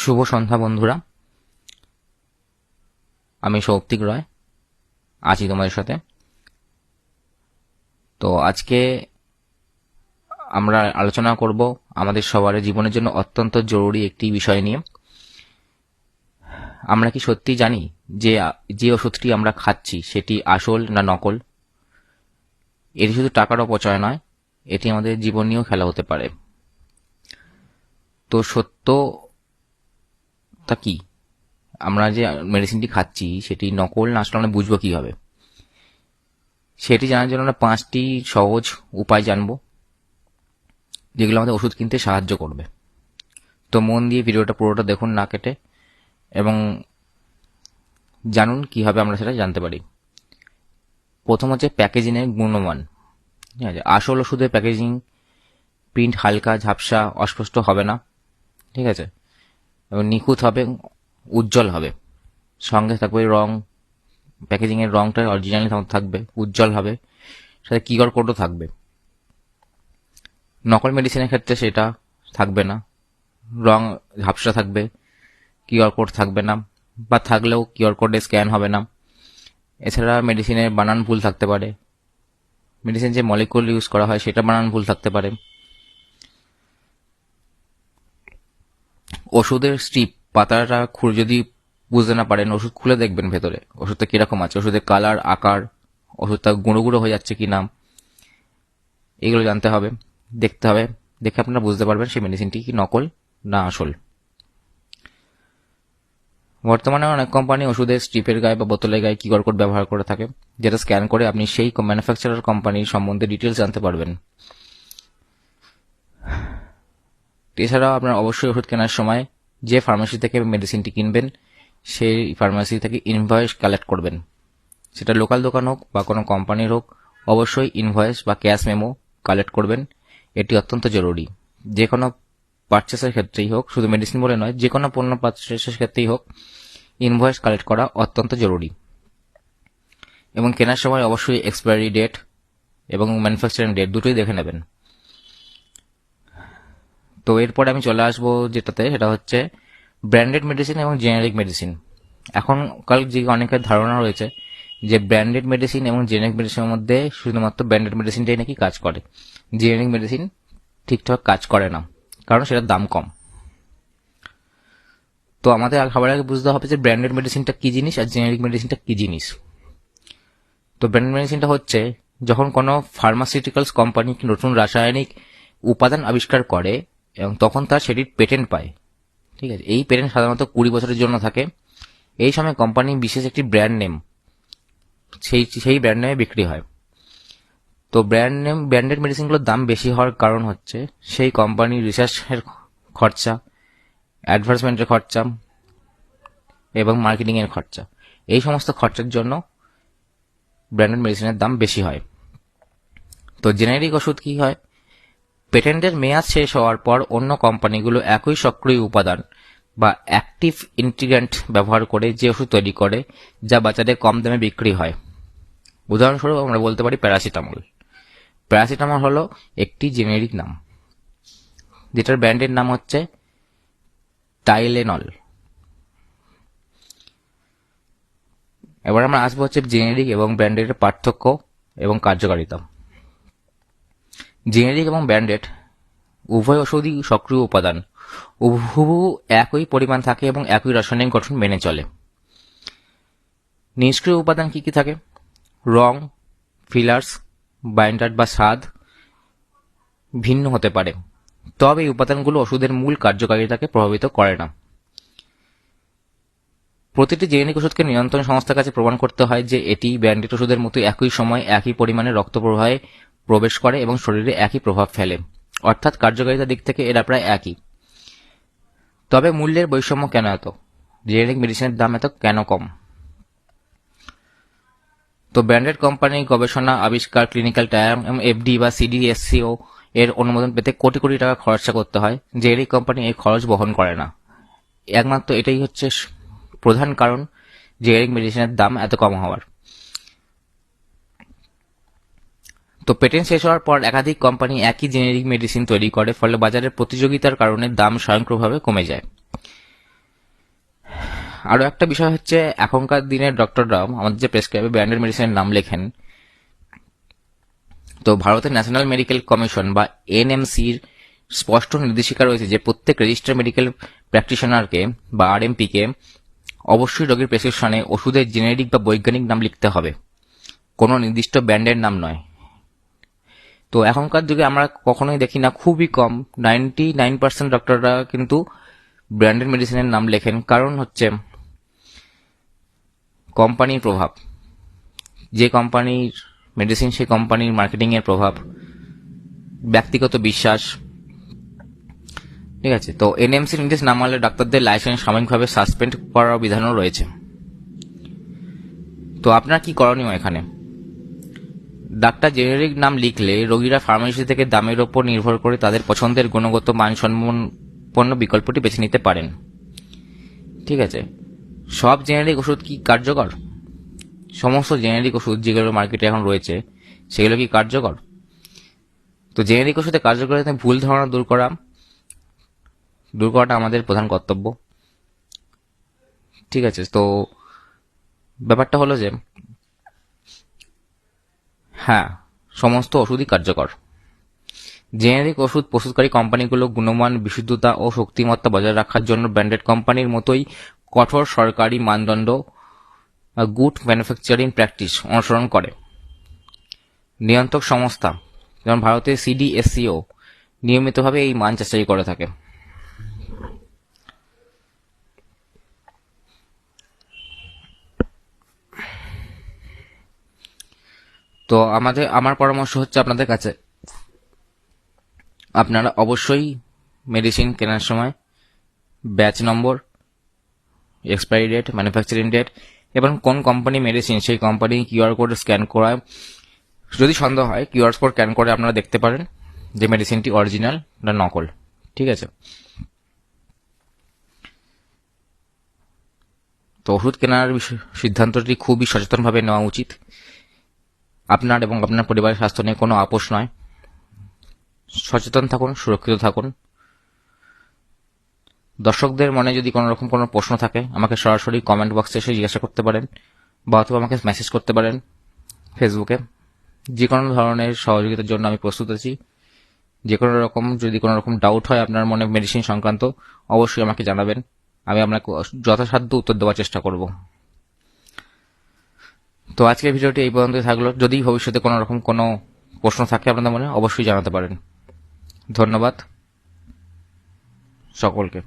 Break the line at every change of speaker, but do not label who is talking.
শুভ সন্ধ্যা, বন্ধুরা। আমি সৌপ্তিক রয়, আছি তোমাদের সাথে। তো আজকে আমরা আলোচনা করব আমাদের সবার জীবনের জন্য অত্যন্ত জরুরি একটি বিষয় নিয়ে। আমরা কি সত্যি জানি যে যে ওষুধটি আমরা খাচ্ছি, সেটি আসল না নকল? এটি শুধু টাকার অপচয় নয়, এটি আমাদের জীবন নিয়েও খেলা হতে পারে। তো সত্য তা কি? আমরা যে মেডিসিনটি খাচ্ছি, সেটি নকল না আসলে আমরা বুঝব কীভাবে? সেটি জানার জন্য আমরা পাঁচটি সহজ উপায় জানব, যেগুলো আমাদের ওষুধ কিনতে সাহায্য করবে। তো মন দিয়ে ভিডিওটা পুরোটা দেখুন না কেটে, এবং জানুন কীভাবে আমরা সেটা জানতে পারি। প্রথম হচ্ছে প্যাকেজিংয়ের গুণমান। ঠিক আছে? আসল ওষুধের প্যাকেজিং, প্রিন্ট হালকা, ঝাপসা, অস্পষ্ট হবে না। ঠিক আছে? এবং নিখুঁত হবে, উজ্জ্বল হবে। সঙ্গে থাকবে রং প্যাকেজিংয়ের রংটা অরিজিনালি থাকবে, উজ্জ্বল হবে। সাথে কিউআর কোডও থাকবে। নকল মেডিসিনের ক্ষেত্রে সেটা থাকবে না। রং ঝাপসা থাকবে কিউআর কোড থাকবে না, বা থাকলেও কিউআর কোডে স্ক্যান হবে না। এছাড়া মেডিসিনের বানান ভুল থাকতে পারে। মেডিসিন যে মলিকুল ইউজ করা হয়, সেটা বানান ভুল থাকতে পারে। ওষুধের স্ট্রিপ পাতাটা খুলে যদি বুঝতে না পারেন, ওষুধ খুলে দেখবেন ভেতরে। ওষুধটা কীরকম আছে? ওষুধের কালার, আকার, ওষুধটা গুঁড়ো গুঁড়ো হয়ে যাচ্ছে কি না, এগুলো জানতে হবে, দেখতে হবে। দেখে আপনারা বুঝতে পারবেন সেই মেডিসিনটি কি নকল না আসল। বর্তমানে অনেক কোম্পানি ওষুধের স্ট্রিপের গায়ে বা বোতলের গায়ে কিউআর কোড ব্যবহার করে থাকে, যেটা স্ক্যান করে আপনি সেই ম্যানুফ্যাকচারার কোম্পানির সম্বন্ধে ডিটেলস জানতে পারবেন। এছাড়াও আপনার অবশ্যই ওষুধ কেনার সময় যে ফার্মেসি থেকে মেডিসিনটি কিনবেন, সেই ফার্মেসি থেকে ইনভয়েস কালেক্ট করবেন। সেটা লোকাল দোকান হোক বা কোনো কোম্পানির হোক, অবশ্যই ইনভয়েস বা ক্যাশ মেমো কালেক্ট করবেন। এটি অত্যন্ত জরুরি। যে কোনো পারচেসের ক্ষেত্রেই হোক, শুধু মেডিসিন বলে নয় যে কোনো পণ্য পারচেসের ক্ষেত্রেই হোক ইনভয়েস কালেক্ট করা অত্যন্ত জরুরি। এবং কেনার সময় অবশ্যই এক্সপায়ারি ডেট এবং ম্যানুফ্যাকচারিং ডেট দুটোই দেখে নেবেন। তো এরপরে আমি চলে আসব যেটাতে, সেটা হচ্ছে ব্র্যান্ডেড মেডিসিন এবং জেনারিক মেডিসিন এখনকাল যে অনেকের ধারণা রয়েছে যে ব্র্যান্ডেড মেডিসিন এবং জেনারিক মেডিসিনের মধ্যে শুধুমাত্র ব্র্যান্ডেড মেডিসিনটাই নাকি কাজ করে। জেনারিক মেডিসিন ঠিকঠাক কাজ করে না, কারণ সেটার দাম কম। তো আমাদের খাবার আগে বুঝতে হবে যে ব্র্যান্ডেড মেডিসিনটা কি জিনিস আর জেনারিক মেডিসিনটা কি জিনিস। তো ব্র্যান্ডেড মেডিসিনটা হচ্ছে যখন কোনো ফার্মাসিউটিক্যালস কোম্পানি নতুন রাসায়নিক উপাদান আবিষ্কার করে এবং তখন তার সেটির পেটেন্ট পায়। ঠিক আছে? এই পেটেন্ট সাধারণত কুড়ি বছরের জন্য থাকে। এই সময় কোম্পানি বিশেষ একটি ব্র্যান্ড নেম, সেই সেই ব্র্যান্ড নেমে বিক্রি হয়। তো ব্র্যান্ড নেম, ব্র্যান্ডেড মেডিসিনগুলোর দাম বেশি হওয়ার কারণ হচ্ছে সেই কোম্পানির রিসার্চের খরচা অ্যাডভার্টাইজমেন্টের খরচা এবং মার্কেটিংয়ের খরচা। এই সমস্ত খরচার জন্য ব্র্যান্ডেড মেডিসিনের দাম বেশি হয়। তো জেনারিক ওষুধ কি হয়? পেটেন্টের মেয়াদ শেষ হওয়ার পর অন্য কোম্পানিগুলো একই সক্রিয় উপাদান বা অ্যাক্টিভ ইনগ্রিডিয়েন্ট ব্যবহার করে যে ওষুধ তৈরি করে, যা বাজারে কম দামে বিক্রি হয়। উদাহরণস্বরূপ আমরা বলতে পারি প্যারাসিটামল। প্যারাসিটামল হলো একটি জেনেরিক নাম, যেটার ব্র্যান্ডের নাম হচ্ছে টাইলেনল। এবার আমরা আসব হচ্ছে জেনেরিক এবং ব্র্যান্ডের পার্থক্য এবং কার্যকারিতা। জেনেরিক এবং ব্র্যান্ডেড উভয় ওষুধই সক্রিয় উপাদান। হুবহু একই পরিমাণ থাকে এবং একই রাসায়নিক গঠন মেনে চলে। নিষ্ক্রিয় উপাদান কি কি থাকে? রং ফিলার্স বাইন্ডার বা স্বাদ ভিন্ন হতে পারে। তবে এই উপাদানগুলো ওষুধের মূল কার্যকারিতাকে প্রভাবিত করে না। প্রতিটি জেনেরিক ওষুধকে নিয়ন্ত্রণ সংস্থার কাছে প্রমাণ করতে হয় যে এটি ব্যান্ডেড ওষুধের মতো একই সময় একই পরিমাণে রক্ত প্রবাহে প্রবেশ করে এবং শরীরে একই প্রভাব ফেলে। অর্থাৎ কার্যকারিতার দিক থেকে এরা প্রায় একই। তবে মূল্যের বৈষম্য কেন এত? জেনেরিক মেডিসিনের দাম এত কেন কম? তো ব্র্যান্ডেড কোম্পানির গবেষণা, আবিষ্কার ক্লিনিক্যাল টায়ার এবং এফডি বা সিডিএসসিও এর অনুমোদন পেতে কোটি কোটি টাকা খরচা করতে হয়। জেনেরিক কোম্পানি এই খরচ বহন করে না। একমাত্র এটাই হচ্ছে প্রধান কারণ জেনেরিক মেডিসিনের দাম এত কম হওয়ার। তো পেটেন্ট শেষ হওয়ার পর একাধিক কোম্পানি একই জেনেরিক মেডিসিন তৈরি করে, ফলে বাজারের প্রতিযোগিতার কারণে দাম স্বয়ংক্রিয়ভাবে কমে যায়। আরও একটা বিষয় হচ্ছে, এখনকার দিনের ডক্টররা আমাদের যে প্রেসক্রাইবে ব্র্যান্ডেড মেডিসিনের নাম লেখেন, তো ভারতের ন্যাশনাল মেডিকেল কমিশন বা এনএমসির স্পষ্ট নির্দেশিকা রয়েছে যে প্রত্যেক রেজিস্টার মেডিকেল প্র্যাকটিশনারকে বা আরএমপি কে অবশ্যই রোগীর প্রেসক্রিপশনে ওষুধের জেনেরিক বা বৈজ্ঞানিক নাম লিখতে হবে। কোনো নির্দিষ্ট ব্র্যান্ডের নাম নয়। তো এখনকার যুগে আমরা কখনোই দেখি না, খুবই কম। নাইনটি নাইন পার্সেন্ট ডক্টররা কিন্তু ব্র্যান্ডেড মেডিসিনের নাম লেখেন। কারণ হচ্ছে কোম্পানির প্রভাব। যে কোম্পানির মেডিসিন সেই কোম্পানির মার্কেটিংয়ের প্রভাব। ব্যক্তিগত বিশ্বাস। ঠিক আছে? তো এনএমসি নির্দেশ না মানলে ডাক্তারদের লাইসেন্স সাময়িকভাবে সাসপেন্ড করার বিধানও রয়েছে। তো আপনার কি করণীয় এখানে? ডাক্তার জেনেরিক নাম লিখলে রোগীরা ফার্মেসি থেকে দামের ওপর নির্ভর করে তাদের পছন্দের গুণগত মানসম্পন্ন বিকল্পটি বেছে নিতে পারেন। ঠিক আছে। সব জেনেরিক ওষুধ কি কার্যকর? সমস্ত জেনেরিক ওষুধ যেগুলো মার্কেটে এখন রয়েছে, সেগুলো কি কার্যকর? তো জেনেরিক ওষুধে কার্যকরিতা ভুল ধারণা দূর করা, দূর করাটা আমাদের প্রধান কর্তব্য। ঠিক আছে, তো ব্যাপারটা হলো যে হ্যাঁ সমস্ত ওষুধই কার্যকর। জেনেরিক ওষুধ প্রস্তুতকারী কোম্পানিগুলো গুণমান, বিশুদ্ধতা ও শক্তিমত্তা বজায় রাখার জন্য ব্র্যান্ডেড কোম্পানির মতোই কঠোর সরকারি মানদণ্ড গুড ম্যানুফ্যাকচারিং প্র্যাকটিস অনুসরণ করে। নিয়ন্ত্রক সংস্থা, যেমন ভারতের সিডিএসসিও, নিয়মিতভাবে এই মান যাচাই করে থাকে। তো আমাদের, আমার পরামর্শ হচ্ছে আপনাদের কাছে, আপনারা অবশ্যই মেডিসিন কেনার সময় batch number expiry date manufacturing date এবং কোন কোম্পানি মেডিসিন সেই কোম্পানি কিউআর কোড স্ক্যান করায়। যদি সন্দেহ হয় কিউআর কোড স্ক্যান করে আপনারা দেখতে পারেন যে মেডিসিনটি অরিজিনাল না নকল। ঠিক আছে? তো ওষুধ কেনার সিদ্ধান্তটি খুবই সচেতনভাবে নেওয়া উচিত। আপনার এবং আপনার পরিবারের স্বাস্থ্য নিয়ে কোনো আপোষ নয়। সচেতন থাকুন, সুরক্ষিত থাকুন। দর্শকদের মনে যদি কোনো রকম কোনো প্রশ্ন থাকে, আমাকে সরাসরি কমেন্ট বক্সে এসে জিজ্ঞাসা করতে পারেন বা অথবা আমাকে মেসেজ করতে পারেন ফেসবুকে যে কোনো ধরনের সহযোগিতার জন্য আমি প্রস্তুত আছি। যে কোনো রকম, যদি কোনো রকম ডাউট হয় আপনার মনে মেডিসিন সংক্রান্ত, অবশ্যই আমাকে জানাবেন। আমি আপনাকে যথাসাধ্য উত্তর দেওয়ার চেষ্টা করব। তো আজকের ভিডিওটি এই পর্যন্ত থাকল। যদি ভবিষ্যতে কোনো রকম কোনো প্রশ্ন থাকে আপনাদের মনে, অবশ্যই জানাতে পারেন। ধন্যবাদ সকলকে।